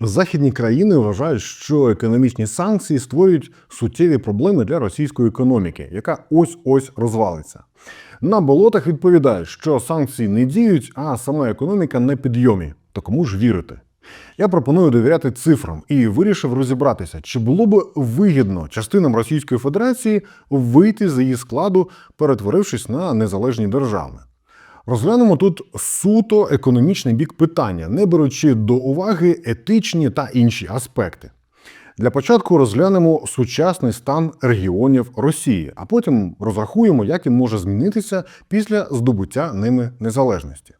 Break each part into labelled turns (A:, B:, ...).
A: Західні країни вважають, що економічні санкції створюють суттєві проблеми для російської економіки, яка ось ось розвалиться. На болотах відповідають, що санкції не діють, а сама економіка на підйомі. То кому ж вірити? Я пропоную довіряти цифрам і вирішив розібратися, чи було б вигідно частинам Російської Федерації вийти з її складу, перетворившись на незалежні держави. Розглянемо тут суто економічний бік питання, не беручи до уваги етичні та інші аспекти. Для початку розглянемо сучасний стан регіонів Росії, а потім розрахуємо, як він може змінитися після здобуття ними незалежності.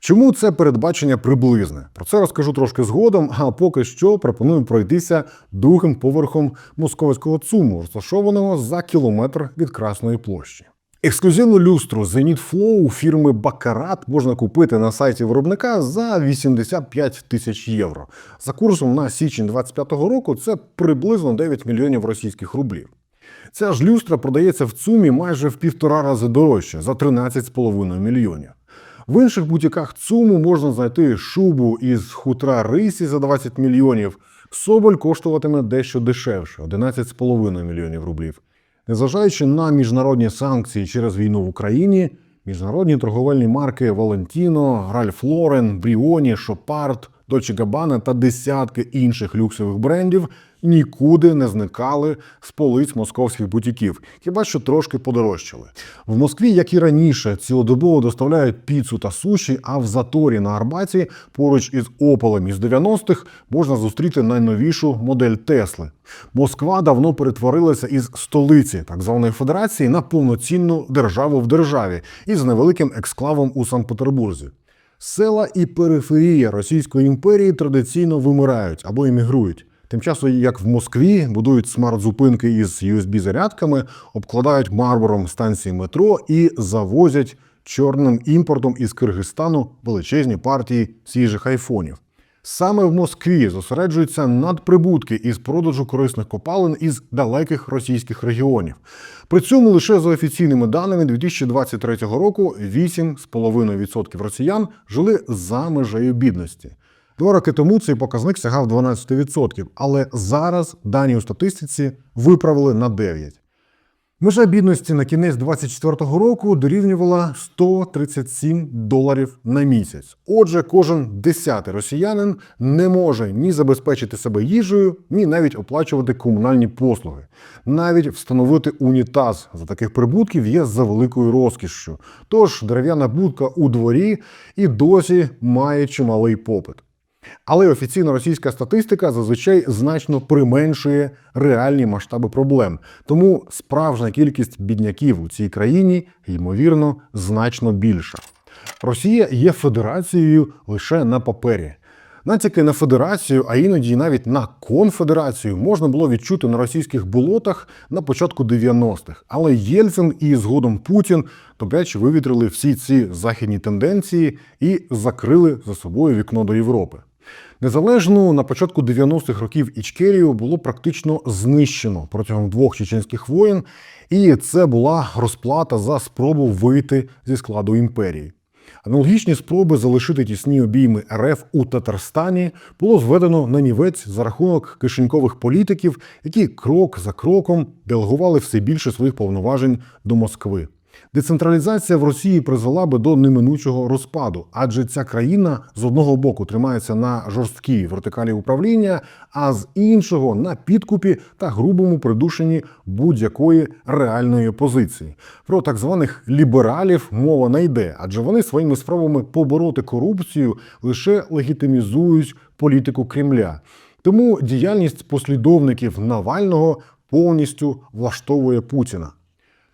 A: Чому це передбачення приблизне? Про це розкажу трошки згодом, а поки що пропоную пройтися другим поверхом московського ЦУМу, розташованого за кілометр від Красної площі. Ексклюзивну люстру Zenit Flow фірми Бакарат можна купити на сайті виробника за 85 тисяч євро. За курсом на січень 25-го року це приблизно 9 мільйонів російських рублів. Ця ж люстра продається в ЦУМі майже в півтора рази дорожче за 13,5 мільйонів. В інших бутіках ЦУМу можна знайти шубу із хутра рисі за 20 мільйонів. Соболь коштуватиме дещо дешевше 11,5 мільйонів рублів. Незважаючи на міжнародні санкції через війну в Україні, міжнародні торговельні марки Valentino, Ralph Lauren, Brioni, Chopard, Dolce Gabbana та десятки інших люксових брендів нікуди не зникали з полиць московських бутіків, хіба що трошки подорожчали. В Москві, як і раніше, цілодобово доставляють піцу та суші, а в заторі на Арбаті поруч із Ополем із 90-х можна зустріти найновішу модель Тесли. Москва давно перетворилася із столиці так званої федерації на повноцінну державу в державі із невеликим ексклавом у Санкт-Петербурзі. Села і периферія Російської імперії традиційно вимирають або емігрують. Тим часом, як в Москві будують смарт-зупинки із USB-зарядками, обкладають мармуром станції метро і завозять чорним імпортом із Киргизстану величезні партії свіжих айфонів. Саме в Москві зосереджуються надприбутки із продажу корисних копалин із далеких російських регіонів. При цьому лише за офіційними даними 2023 року 8,5% росіян жили за межею бідності. Два роки тому цей показник сягав 12%, але зараз дані у статистиці виправили на 9%. Межа бідності на кінець 2024 року дорівнювала 137 доларів на місяць. Отже, кожен десятий росіянин не може ні забезпечити себе їжею, ні навіть оплачувати комунальні послуги. Навіть встановити унітаз за таких прибутків є за великою розкішшю. Тож дерев'яна будка у дворі і досі має чималий попит. Але офіційна російська статистика зазвичай значно применшує реальні масштаби проблем. Тому справжня кількість бідняків у цій країні, ймовірно, значно більша. Росія є федерацією лише на папері. Натяки на федерацію, а іноді навіть на конфедерацію можна було відчути на російських болотах на початку 90-х. Але Єльцин і згодом Путін добряче вивітрили всі ці західні тенденції і закрили за собою вікно до Європи. Незалежну на початку 90-х років Ічкерію було практично знищено протягом двох чеченських воєн, і це була розплата за спробу вийти зі складу імперії. Аналогічні спроби залишити тісні обійми РФ у Татарстані було зведено на нівець за рахунок кишенькових політиків, які крок за кроком делегували все більше своїх повноважень до Москви. Децентралізація в Росії призвела би до неминучого розпаду, адже ця країна з одного боку тримається на жорсткій вертикалі управління, а з іншого на підкупі та грубому придушенні будь-якої реальної опозиції. Про так званих лібералів мова не йде, адже вони своїми спробами побороти корупцію лише легітимізують політику Кремля. Тому діяльність послідовників Навального повністю влаштовує Путіна.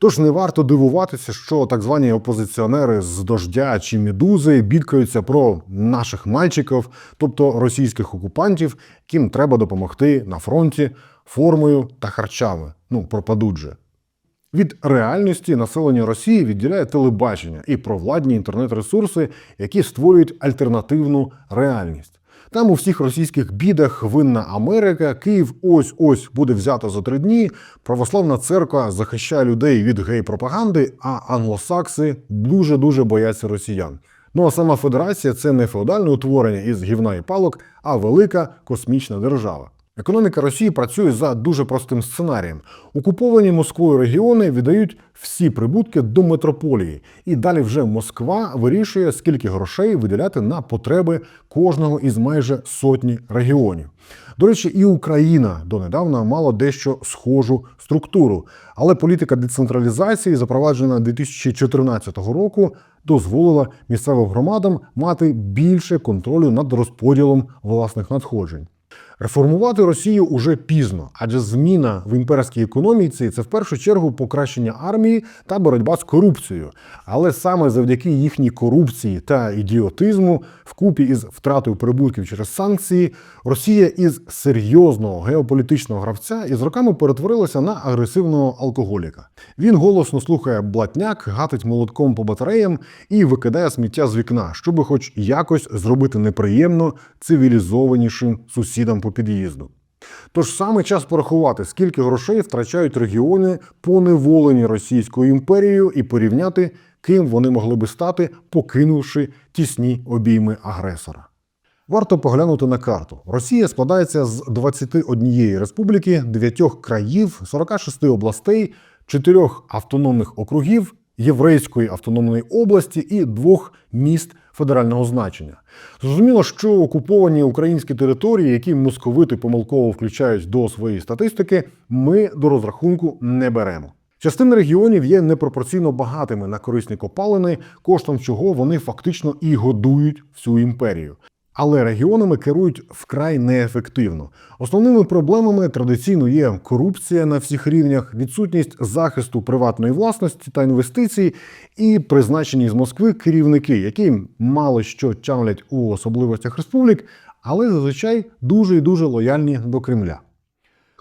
A: Тож не варто дивуватися, що так звані опозиціонери з дождя чи медузи бідкаються про наших мальчиків, тобто російських окупантів, яким треба допомогти на фронті формою та харчами. Ну, пропадуть же. Від реальності населення Росії відділяє телебачення і провладні інтернет-ресурси, які створюють альтернативну реальність. Там у всіх російських бідах винна Америка, Київ ось ось буде взято за три дні. Православна церква захищає людей від гей-пропаганди, а англосакси дуже дуже бояться росіян. Ну а сама федерація це не феодальне утворення із гівна і палок, а велика космічна держава. Економіка Росії працює за дуже простим сценарієм. Окуповані Москвою регіони віддають всі прибутки до метрополії, і далі вже Москва вирішує, скільки грошей виділяти на потреби кожного із майже сотні регіонів. До речі, і Україна донедавна мала дещо схожу структуру, але політика децентралізації, запроваджена 2014 року, дозволила місцевим громадам мати більше контролю над розподілом власних надходжень. Реформувати Росію уже пізно, адже зміна в імперській економіці це в першу чергу покращення армії та боротьба з корупцією. Але саме завдяки їхній корупції та ідіотизму, вкупі із втратою прибутків через санкції, Росія із серйозного геополітичного гравця із роками перетворилася на агресивного алкоголіка. Він голосно слухає блатняк, гатить молотком по батареям і викидає сміття з вікна, щоби хоч якось зробити неприємно цивілізованішим сусідам по під'їзду. Тож саме час порахувати, скільки грошей втрачають регіони, поневолені Російською імперією, і порівняти, ким вони могли би стати, покинувши тісні обійми агресора. Варто поглянути на карту. Росія складається з 21 республіки, 9 країв, 46 областей, 4 автономних округів, Єврейської автономної області і двох міст федерального значення. Зрозуміло, що окуповані українські території, які московити помилково включають до своєї статистики, ми до розрахунку не беремо. Частина регіонів є непропорційно багатими на корисні копалини, коштом чого вони фактично і годують всю імперію. Але регіонами керують вкрай неефективно. Основними проблемами традиційно є корупція на всіх рівнях, відсутність захисту приватної власності та інвестицій, і призначені з Москви керівники, які мало що тямлять у особливостях республік, але зазвичай дуже і дуже лояльні до Кремля.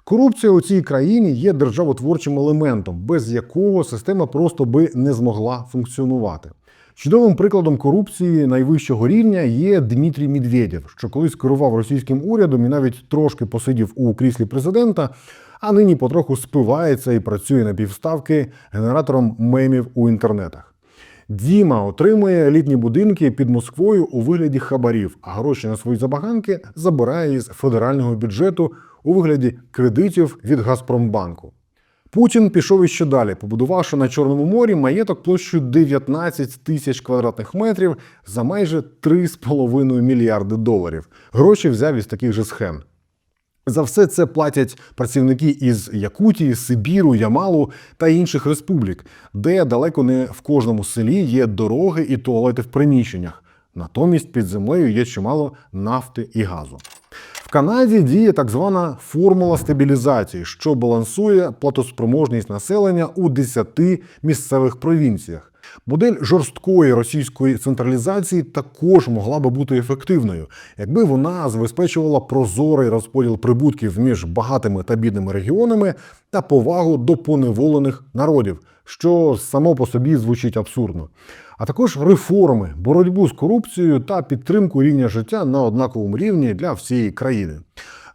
A: Корупція у цій країні є державотворчим елементом, без якого система просто би не змогла функціонувати. Чудовим прикладом корупції найвищого рівня є Дмитрій Медведєв, що колись керував російським урядом і навіть трошки посидів у кріслі президента, а нині потроху спивається і працює на півставки генератором мемів у інтернетах. Діма отримує елітні будинки під Москвою у вигляді хабарів, а гроші на свої забаганки забирає із федерального бюджету у вигляді кредитів від Газпромбанку. Путін пішов іще далі, побудувавши на Чорному морі маєток площею 19 тисяч квадратних метрів за майже 3,5 мільярди доларів. Гроші взяв із таких же схем. За все це платять працівники із Якутії, Сибіру, Ямалу та інших республік, де далеко не в кожному селі є дороги і туалети в приміщеннях. Натомість під землею є чимало нафти і газу. Канаді діє так звана формула стабілізації, що балансує платоспроможність населення у 10 місцевих провінціях. Модель жорсткої російської централізації також могла би бути ефективною, якби вона забезпечувала прозорий розподіл прибутків між багатими та бідними регіонами та повагу до поневолених народів, що само по собі звучить абсурдно. А також реформи, боротьбу з корупцією та підтримку рівня життя на однаковому рівні для всієї країни.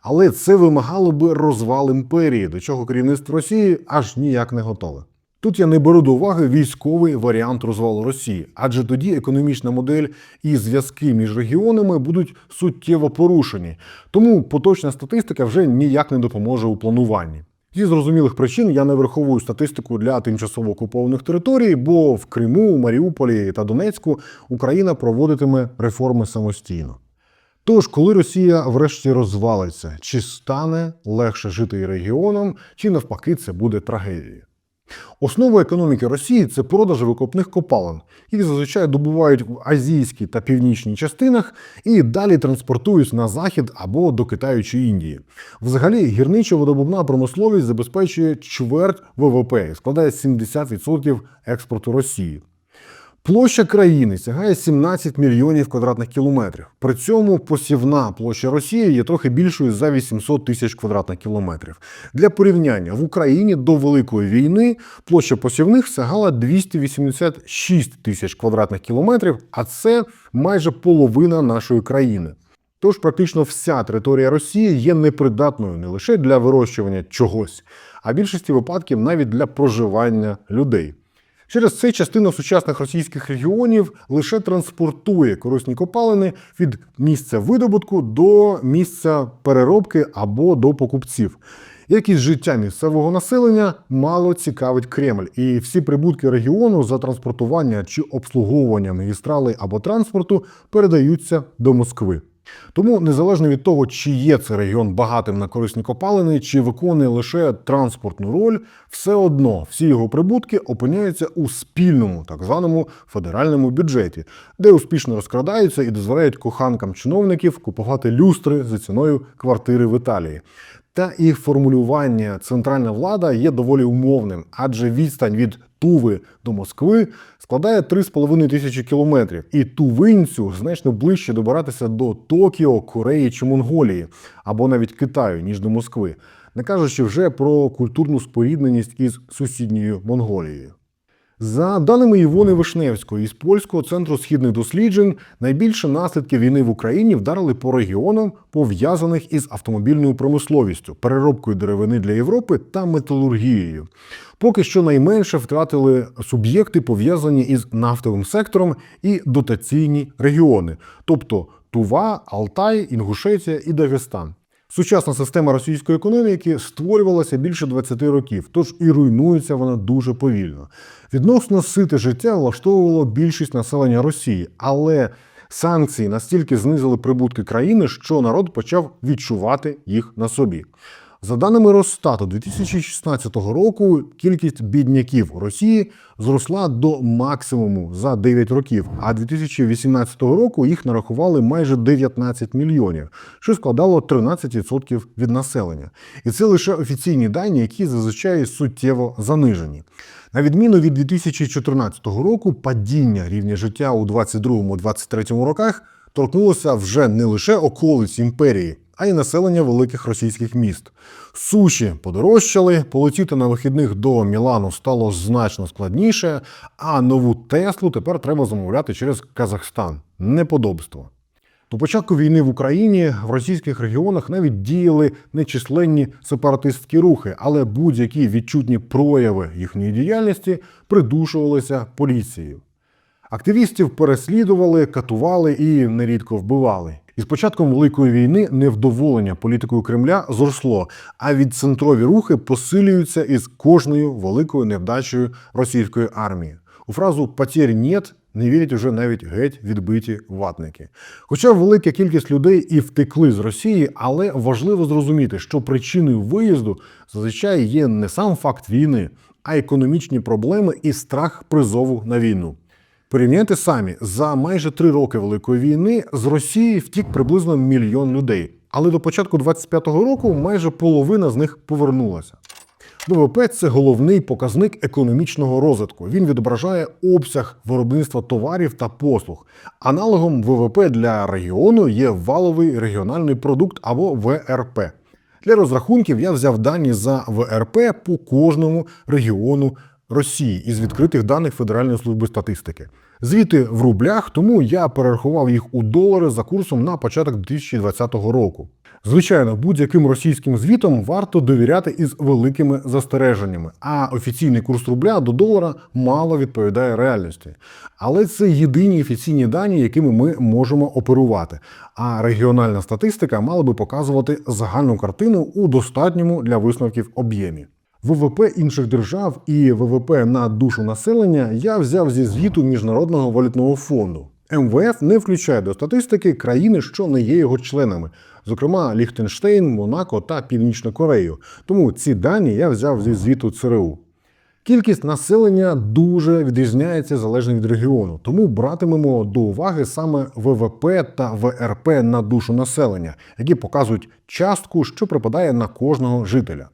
A: Але це вимагало би розвал імперії, до чого керівництво Росії аж ніяк не готове. Тут я не беру до уваги військовий варіант розвалу Росії, адже тоді економічна модель і зв'язки між регіонами будуть суттєво порушені. Тому поточна статистика вже ніяк не допоможе у плануванні. Зі зрозумілих причин я не враховую статистику для тимчасово окупованих територій, бо в Криму, Маріуполі та Донецьку Україна проводитиме реформи самостійно. Тож, коли Росія врешті розвалиться, чи стане легше жити регіоном, чи навпаки це буде трагедією. Основа економіки Росії це продаж викопних копалин. Їх зазвичай добувають в азійській та північній частинах і далі транспортують на захід або до Китаю чи Індії. Взагалі, гірничо-водобувна промисловість забезпечує чверть ВВП і складає 70% експорту Росії. Площа країни сягає 17 мільйонів квадратних кілометрів. При цьому посівна площа Росії є трохи більшою за 800 тисяч квадратних кілометрів. Для порівняння в Україні до Великої війни площа посівних сягала 286 тисяч квадратних кілометрів, а це майже половина нашої країни. Тож практично вся територія Росії є непридатною не лише для вирощування чогось, а в більшості випадків навіть для проживання людей. Через це частина сучасних російських регіонів лише транспортує корисні копалини від місця видобутку до місця переробки або до покупців. Якість життя місцевого населення мало цікавить Кремль, і всі прибутки регіону за транспортування чи обслуговування магістралей або транспорту передаються до Москви. Тому незалежно від того, чи є цей регіон багатим на корисні копалини, чи виконує лише транспортну роль, все одно всі його прибутки опиняються у спільному, так званому федеральному бюджеті, де успішно розкрадаються і дозволяють коханкам чиновників купувати люстри за ціною квартири в Італії. Та і формулювання центральна влада є доволі умовним, адже відстань від Туви до Москви складає 3,5 тисячі кілометрів, і тувинцю значно ближче добиратися до Токіо, Кореї чи Монголії, або навіть Китаю, ніж до Москви, не кажучи вже про культурну спорідненість із сусідньою Монголією. За даними Івони Вишневської із польського центру східних досліджень, найбільше наслідки війни в Україні вдарили по регіонам, пов'язаних із автомобільною промисловістю, переробкою деревини для Європи та металургією. Поки що найменше втратили суб'єкти, пов'язані із нафтовим сектором і дотаційні регіони, тобто Тува, Алтай, Інгушетія і Дагестан. Сучасна система російської економіки створювалася більше 20 років, тож і руйнується вона дуже повільно. Відносно сите життя влаштовувало більшість населення Росії, але санкції настільки знизили прибутки країни, що народ почав відчувати їх на собі. За даними Росстату 2016 року, кількість бідняків у Росії зросла до максимуму за 9 років, а 2018 року їх нарахували майже 19 мільйонів, що складало 13% від населення. І це лише офіційні дані, які зазвичай суттєво занижені. На відміну від 2014 року, падіння рівня життя у 2022-2023 роках торкнулося вже не лише околиць імперії, а й населення великих російських міст. Суші подорожчали, полетіти на вихідних до Мілану стало значно складніше, а нову Теслу тепер треба замовляти через Казахстан. Неподобство. До початку війни в Україні в російських регіонах навіть діяли нечисленні сепаратистські рухи, але будь-які відчутні прояви їхньої діяльності придушувалися поліцією. Активістів переслідували, катували і нерідко вбивали. І з початком великої війни невдоволення політикою Кремля зросло, а відцентрові рухи посилюються із кожною великою невдачею російської армії. У фразу «потерь нет» не вірять уже навіть геть відбиті ватники. Хоча велика кількість людей і втекли з Росії, але важливо зрозуміти, що причиною виїзду зазвичай є не сам факт війни, а економічні проблеми і страх призову на війну. Порівняйте самі, за майже три роки Великої війни з Росії втік приблизно мільйон людей. Але до початку 25-го року майже половина з них повернулася. ВВП це головний показник економічного розвитку. Він відображає обсяг виробництва товарів та послуг. Аналогом ВВП для регіону є валовий регіональний продукт або ВРП. Для розрахунків я взяв дані за ВРП по кожному регіону Росії із відкритих даних Федеральної служби статистики. Звіти в рублях, тому я перерахував їх у долари за курсом на початок 2020 року. Звичайно, будь-яким російським звітом варто довіряти із великими застереженнями, а офіційний курс рубля до долара мало відповідає реальності. Але це єдині офіційні дані, якими ми можемо оперувати. А регіональна статистика мала би показувати загальну картину у достатньому для висновків об'ємі. ВВП інших держав і ВВП на душу населення я взяв зі звіту Міжнародного валютного фонду. МВФ не включає до статистики країни, що не є його членами, зокрема Ліхтенштейн, Монако та Північну Корею. Тому ці дані я взяв зі звіту ЦРУ. Кількість населення дуже відрізняється залежно від регіону, тому братимемо до уваги саме ВВП та ВРП на душу населення, які показують частку, що припадає на кожного жителя.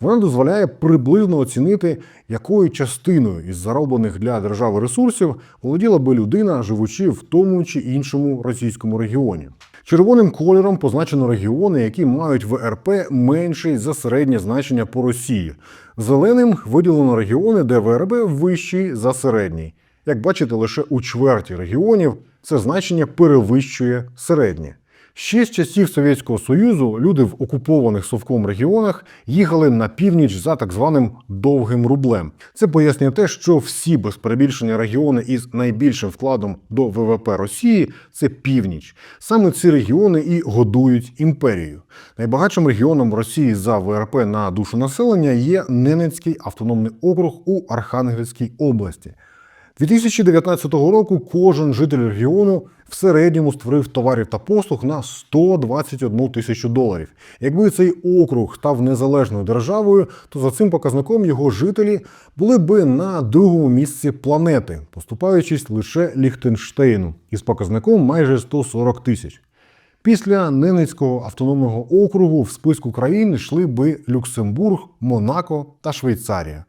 A: Вона дозволяє приблизно оцінити, якою частиною із зароблених для держави ресурсів володіла би людина, живучи в тому чи іншому російському регіоні. Червоним кольором позначено регіони, які мають ВРП менший за середнє значення по Росії. Зеленим виділено регіони, де ВРП вищий за середній. Як бачите, лише у чверті регіонів це значення перевищує середнє. Ще з часів Совєтського Союзу люди в окупованих совком регіонах їхали на північ за так званим довгим рублем. Це пояснює те, що всі без перебільшення регіони із найбільшим вкладом до ВВП Росії це північ. Саме ці регіони і годують імперію. Найбагатшим регіоном Росії за ВРП на душу населення є Ненецький автономний округ у Архангельській області. 2019 року кожен житель регіону в середньому створив товарів та послуг на 121 тисячу доларів. Якби цей округ став незалежною державою, то за цим показником його жителі були би на другому місці планети, поступаючись лише Ліхтенштейну із показником майже 140 тисяч. Після Ненецького автономного округу в списку країн йшли би Люксембург, Монако та Швейцарія.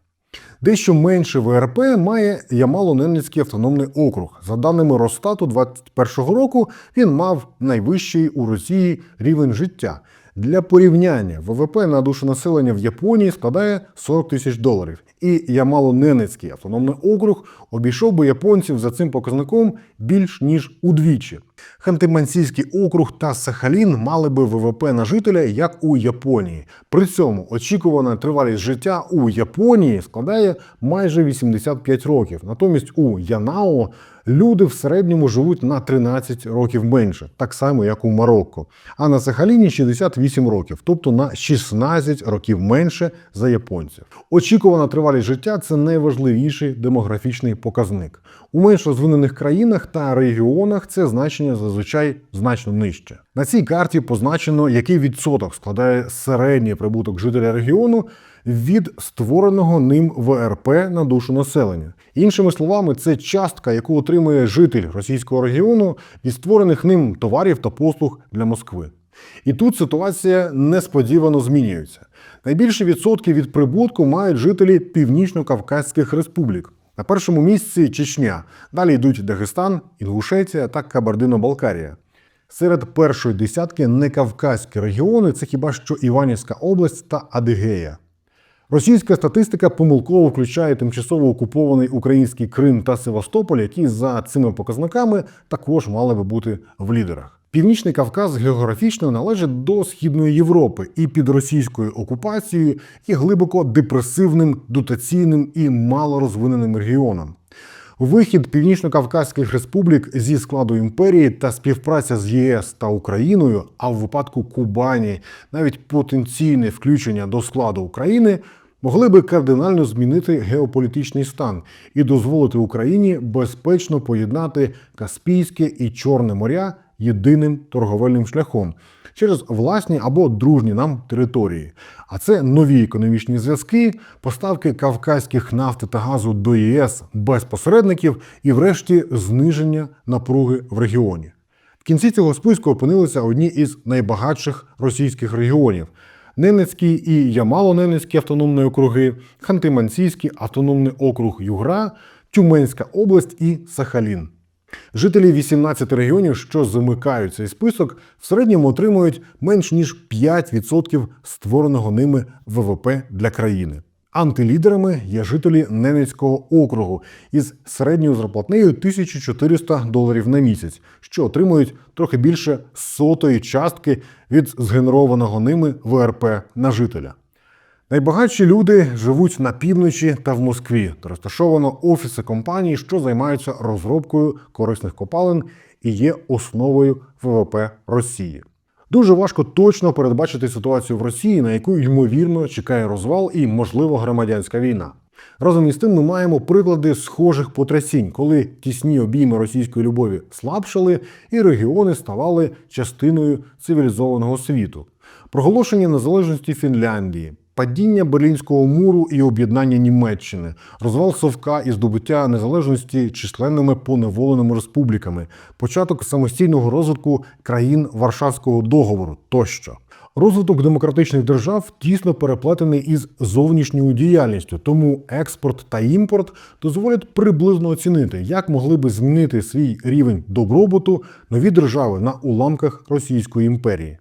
A: Дещо менше ВРП має Ямало-Ненецький автономний округ. За даними Росстату 2021 року, він мав найвищий у Росії рівень життя. Для порівняння ВВП на душу населення в Японії складає 40 тисяч доларів. І Ямало-Ненецький автономний округ обійшов би японців за цим показником більш ніж удвічі. Хантимансійський округ та Сахалін мали би ВВП на жителя як у Японії. При цьому очікувана тривалість життя у Японії складає майже 85 років. Натомість у Янао люди в середньому живуть на 13 років менше, так само як у Марокко. А на Сахаліні 68 років, тобто на 16 років менше за японців. Очікувана тривалість життя це найважливіший демографічний показник. У менш розвинених країнах та регіонах це значення зазвичай значно нижче. На цій карті позначено, який відсоток складає середній прибуток жителя регіону від створеного ним ВРП на душу населення. Іншими словами, це частка, яку отримує житель російського регіону від створених ним товарів та послуг для Москви. І тут ситуація несподівано змінюється. Найбільші відсотки від прибутку мають жителі північно-кавказьких республік. На першому місці Чечня. Далі йдуть Дагестан, Інгушетія та Кабардино-Балкарія. Серед першої десятки некавказькі регіони це хіба що Іванівська область та Адигея. Російська статистика помилково включає тимчасово окупований український Крим та Севастополь, які за цими показниками також мали би бути в лідерах. Північний Кавказ географічно належить до Східної Європи і під російською окупацією є глибоко депресивним, дотаційним і малорозвиненим регіоном. Вихід північно-кавказьких республік зі складу імперії та співпраця з ЄС та Україною, а в випадку Кубані навіть потенційне включення до складу України могли би кардинально змінити геополітичний стан і дозволити Україні безпечно поєднати Каспійське і Чорне моря єдиним торговельним шляхом через власні або дружні нам території. А це нові економічні зв'язки, поставки кавказьких нафти та газу до ЄС без посередників і, врешті, зниження напруги в регіоні. В кінці цього списку опинилися одні із найбагатших російських регіонів. Ненецький і Ямало-Ненецький автономні округи, Ханти-Мансійський автономний округ Югра, Тюменська область і Сахалін. Жителі 18 регіонів, що замикають цей список, в середньому отримують менш ніж 5% створеного ними ВВП для країни. Антилідерами є жителі Ненецького округу із середньою зарплатнею 1400 доларів на місяць, що отримують трохи більше сотої частки від згенерованого ними ВРП на жителя. Найбагатші люди живуть на півночі та в Москві, де розташовано офіси компаній, що займаються розробкою корисних копалин і є основою ВВП Росії. Дуже важко точно передбачити ситуацію в Росії, на яку ймовірно чекає розвал і, можливо, громадянська війна. Разом із тим, ми маємо приклади схожих потрясінь, коли тісні обійми російської любові слабшали, і регіони ставали частиною цивілізованого світу. Проголошення незалежності Фінляндії, падіння Берлінського муру і об'єднання Німеччини, розвал Совка і здобуття незалежності численними поневоленими республіками, початок самостійного розвитку країн Варшавського договору тощо. Розвиток демократичних держав тісно переплетений із зовнішньою діяльністю, тому експорт та імпорт дозволять приблизно оцінити, як могли би змінити свій рівень добробуту нові держави на уламках Російської імперії.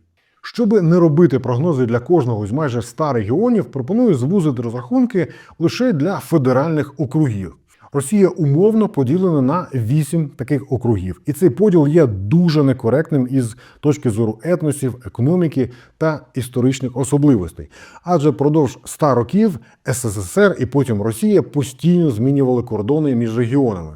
A: Щоби не робити прогнози для кожного з майже 100 регіонів, пропоную звузити розрахунки лише для федеральних округів. Росія умовно поділена на вісім таких округів, і цей поділ є дуже некоректним із точки зору етносів, економіки та історичних особливостей. Адже впродовж 100 років СССР і потім Росія постійно змінювали кордони між регіонами.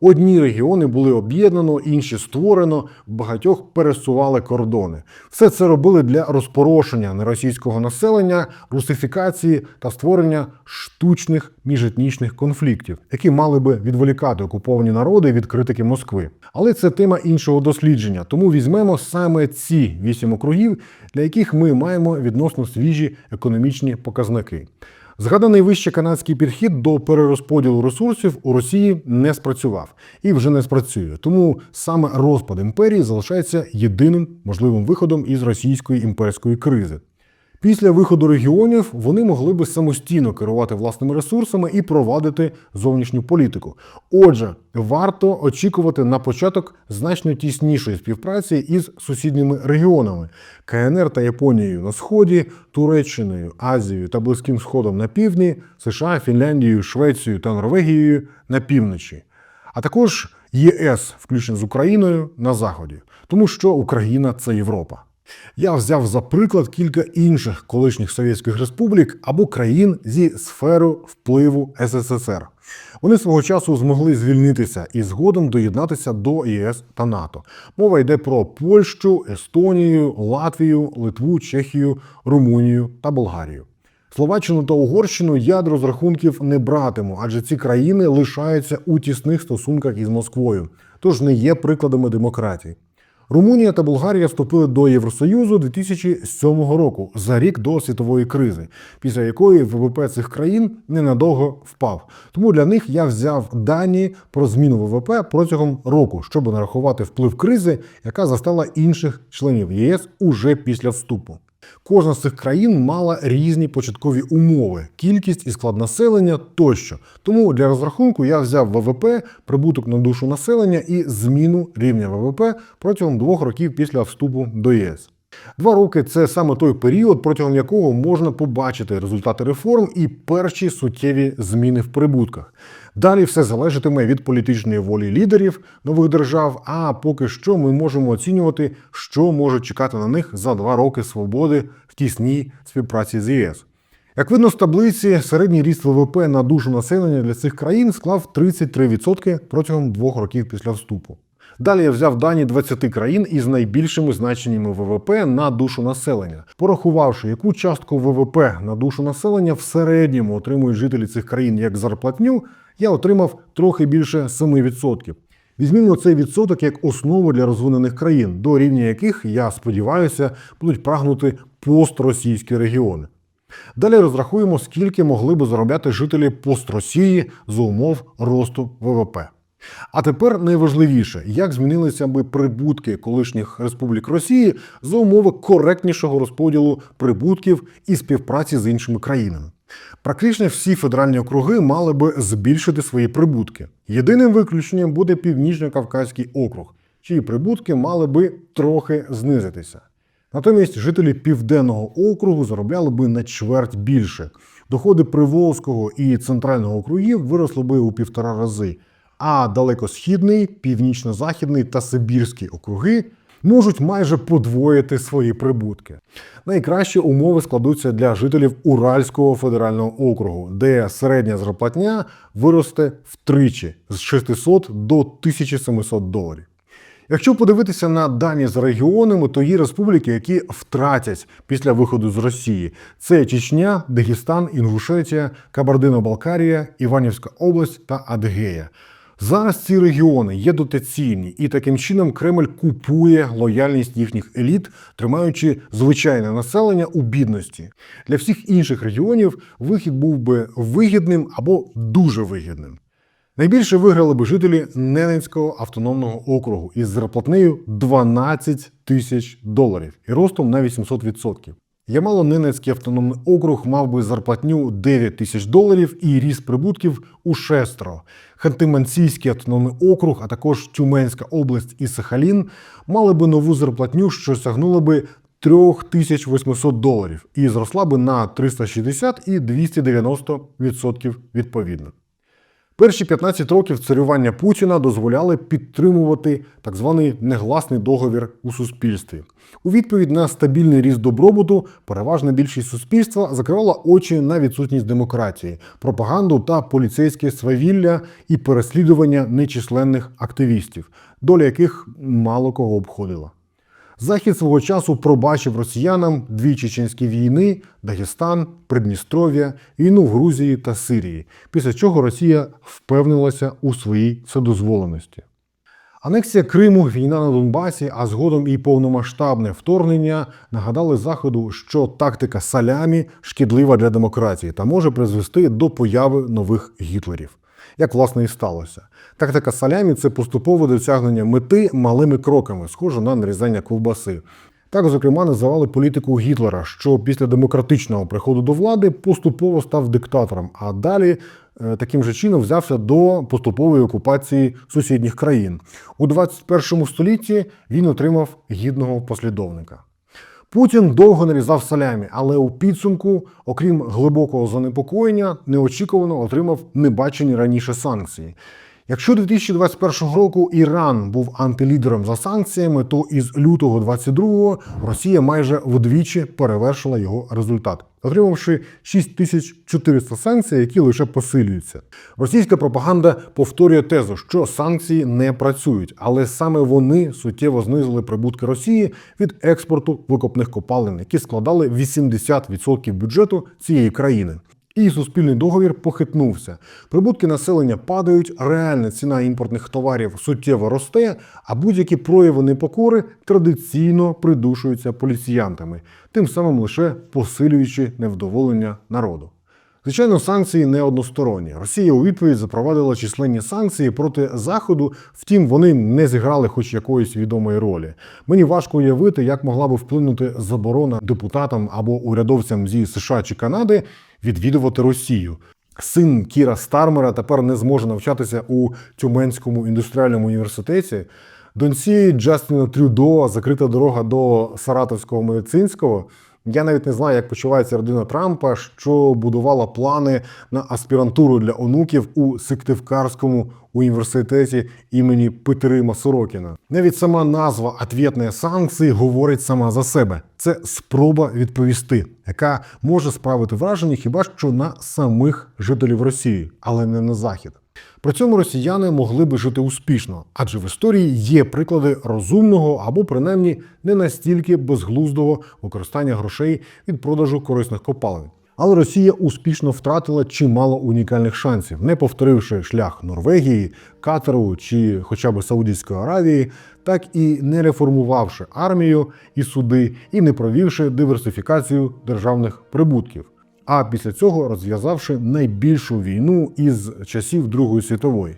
A: Одні регіони були об'єднано, інші створено, багатьох пересували кордони. Все це робили для розпорошення неросійського населення, русифікації та створення штучних міжетнічних конфліктів, які мали би відволікати окуповані народи від критики Москви. Але це тема іншого дослідження, тому візьмемо саме ці вісім округів, для яких ми маємо відносно свіжі економічні показники. Згаданий вище канадський підхід до перерозподілу ресурсів у Росії не спрацював і вже не спрацює. Тому саме розпад імперії залишається єдиним можливим виходом із російської імперської кризи. Після виходу регіонів вони могли би самостійно керувати власними ресурсами і провадити зовнішню політику. Отже, варто очікувати на початок значно тіснішої співпраці із сусідніми регіонами КНР та Японією на сході, Туреччиною, Азією та Близьким Сходом на півдні, США, Фінляндією, Швецією та Норвегією на півночі, а також ЄС, включно з Україною, на заході, тому що Україна це Європа. Я взяв за приклад кілька інших колишніх совєтських республік або країн зі сферу впливу СССР. Вони свого часу змогли звільнитися і згодом доєднатися до ЄС та НАТО. Мова йде про Польщу, Естонію, Латвію, Литву, Чехію, Румунію та Болгарію. Словаччину та Угорщину я до розрахунків не братиму, адже ці країни лишаються у тісних стосунках із Москвою, тож не є прикладами демократії. Румунія та Болгарія вступили до Євросоюзу 2007 року за рік до світової кризи, після якої ВВП цих країн ненадовго впав. Тому для них я взяв дані про зміну ВВП протягом року, щоб нарахувати вплив кризи, яка застала інших членів ЄС уже після вступу. Кожна з цих країн мала різні початкові умови, кількість і склад населення тощо. Тому для розрахунку я взяв ВВП, прибуток на душу населення і зміну рівня ВВП протягом двох років після вступу до ЄС. Два роки це саме той період, протягом якого можна побачити результати реформ і перші суттєві зміни в прибутках. Далі все залежатиме від політичної волі лідерів нових держав. А поки що ми можемо оцінювати, що може чекати на них за два роки свободи в тісній співпраці з ЄС. Як видно з таблиці, середній ріст ВВП на душу населення для цих країн склав 33% протягом двох років після вступу. Далі я взяв дані 20 країн із найбільшими значеннями ВВП на душу населення, порахувавши, яку частку ВВП на душу населення в середньому отримують жителі цих країн як зарплатню, я отримав трохи більше 7%. Візьмімо цей відсоток як основу для розвинених країн, до рівня яких, я сподіваюся, будуть прагнути постросійські регіони. Далі розрахуємо, скільки могли би заробляти жителі постросії за умов росту ВВП. А тепер найважливіше, як змінилися би прибутки колишніх республік Росії за умови коректнішого розподілу прибутків і співпраці з іншими країнами. Практично всі федеральні округи мали би збільшити свої прибутки. Єдиним виключенням буде Північно-Кавказький округ, чиї прибутки мали би трохи знизитися. Натомість жителі південного округу заробляли би на чверть більше. Доходи Приволзького і центрального округів виросли би у півтора рази. А далекосхідний, північно-західний та Сибірський округи можуть майже подвоїти свої прибутки. Найкращі умови складуться для жителів Уральського федерального округу, де середня зарплатня виросте втричі з 600 до 1700 доларів. Якщо подивитися на дані за регіонами, то є республіки, які втратять після виходу з Росії: це Чечня, Дагестан, Інгушетія, Кабардино-Балкарія, Іванівська область та Адгея. Зараз ці регіони є дотаційні, і таким чином Кремль купує лояльність їхніх еліт, тримаючи звичайне населення у бідності. Для всіх інших регіонів вихід був би вигідним або дуже вигідним. Найбільше виграли би жителі Ненецького автономного округу із зарплатнею 12 тисяч доларів і ростом на 800%. Ямало-Ненецький автономний округ мав би зарплатню 9 тисяч доларів і ріст прибутків у шестеро. Ханти-Мансійський автономний округ, а також Тюменська область і Сахалін мали би нову зарплатню, що сягнула би 3800 доларів і зросла би на 360 і 290% відповідно. Перші 15 років царювання Путіна дозволяли підтримувати так званий негласний договір у суспільстві. У відповідь на стабільний ріст добробуту переважна більшість суспільства закривала очі на відсутність демократії, пропаганду та поліцейське свавілля і переслідування нечисленних активістів, доля яких мало кого обходила. Захід свого часу пробачив росіянам дві чеченські війни, Дагестан, Придністров'я, війну в Грузії та Сирії, після чого Росія впевнилася у своїй вседозволеності. Анексія Криму, війна на Донбасі, а згодом і повномасштабне вторгнення нагадали Заходу, що тактика салямі шкідлива для демократії та може призвести до появи нових гітлерів. Як власне і сталося. Тактика салямі це поступове досягнення мети малими кроками, схоже на нарізання ковбаси. Так, зокрема, називали політику Гітлера, що після демократичного приходу до влади поступово став диктатором, а далі е, таким же чином взявся до поступової окупації сусідніх країн. У 21 столітті він отримав гідного послідовника. Путін довго нарізав салямі, але у підсумку, окрім глибокого занепокоєння, неочікувано отримав небачені раніше санкції. Якщо 2021 року Іран був антилідером за санкціями, то із лютого 22-го Росія майже вдвічі перевершила його результат, отримавши 6400 санкцій, які лише посилюються. Російська пропаганда повторює тезу, що санкції не працюють, але саме вони суттєво знизили прибутки Росії від експорту викопних копалин, які складали 80% бюджету цієї країни. І суспільний договір похитнувся. Прибутки населення падають, реальна ціна імпортних товарів суттєво росте, а будь-які прояви непокори традиційно придушуються поліціянтами, тим самим лише посилюючи невдоволення народу. Звичайно, санкції не односторонні. Росія у відповідь запровадила численні санкції проти Заходу, втім, вони не зіграли хоч якоїсь відомої ролі. Мені важко уявити, як могла би вплинути заборона депутатам або урядовцям зі США чи Канади відвідувати Росію. Син Кіра Стармера тепер не зможе навчатися у Тюменському індустріальному університеті. Донці Джастіна Трюдо закрита дорога до Саратовського медицинського. Я навіть не знаю, як почувається родина Трампа, що будувала плани на аспірантуру для онуків у Сиктивкарському університеті імені Петерима Сорокіна. Навіть сама назва «Ответні санкції говорить сама за себе. Це спроба відповісти, яка може справити враження хіба що на самих жителів Росії, але не на захід. При цьому росіяни могли би жити успішно, адже в історії є приклади розумного або принаймні не настільки безглуздого використання грошей від продажу корисних копалин. Але Росія успішно втратила чимало унікальних шансів, не повторивши шлях Норвегії, Катару чи хоча б Саудівської Аравії, так і не реформувавши армію і суди, і не провівши диверсифікацію державних прибутків а після цього розв'язавши найбільшу війну із часів Другої світової.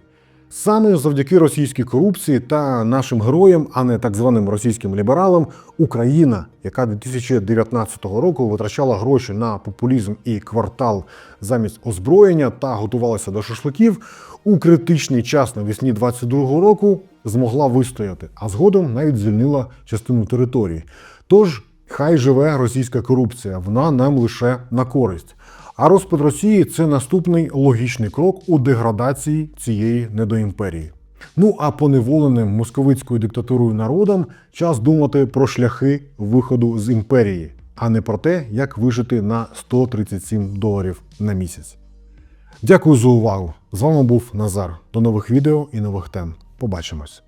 A: Саме завдяки російській корупції та нашим героям, а не так званим російським лібералам, Україна, яка 2019 року витрачала гроші на популізм і квартал замість озброєння та готувалася до шашликів, у критичний час навесні 22-го року змогла вистояти, а згодом навіть звільнила частину території. Тож Хай живе російська корупція, вона нам лише на користь. А розпад Росії це наступний логічний крок у деградації цієї недоімперії. Ну а поневоленим московицькою диктатурою народам час думати про шляхи виходу з імперії, а не про те, як вижити на 137 доларів на місяць. Дякую за увагу! З вами був Назар. До нових відео і нових тем. Побачимось!